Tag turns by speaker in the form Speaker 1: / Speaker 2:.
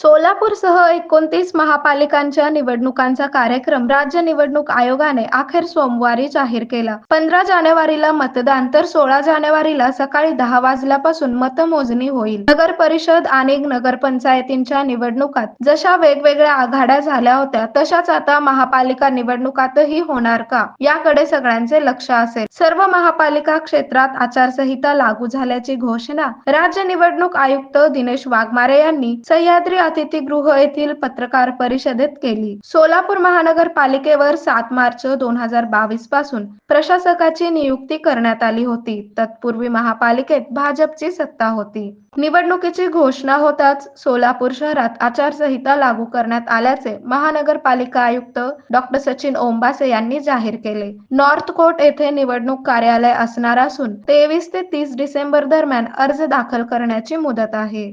Speaker 1: सोलापूरसह एकोणतीस महापालिकांच्या निवडणुकांचा कार्यक्रम राज्य निवडणूक आयोगाने अखेर सोमवारी जाहीर केला. पंधरा जानेवारीला मतदान तर सोळा जानेवारीला सकाळी दहा वाजल्यापासून मतमोजणी होईल. नगर परिषद आणि नगरपंचायतींच्या निवडणुकात जशा वेगवेगळ्या आघाड्या झाल्या होत्या तशाच आता महापालिका निवडणुकातही होणार का? याकडे सगळ्यांचे लक्ष असेल. सर्व महापालिका क्षेत्रात आचारसंहिता लागू झाल्याची घोषणा राज्य निवडणूक आयुक्त दिनेश वाघमारे यांनी सह्याद्री अतिथीगृह येथील पत्रकार परिषदेत केली. सोलापूर महानगरपालिकेवर सात मार्च दोन हजार बावीसपासून प्रशासकाची नियुक्ती करण्यात आली होती. तत्पूर्वी महापालिकेत भाजपची सत्ता होती. निवडणुकीची घोषणा होताच सोलापूर शहरात आचारसंहिता लागू करण्यात आल्याचे महानगरपालिका आयुक्त डॉक्टर सचिन ओंबासे यांनी जाहीर केले. नॉर्थ कोर्ट येथे निवडणूक कार्यालय असणार असून तेवीस ते तीस डिसेंबर दरम्यान अर्ज दाखल करण्याची मुदत आहे.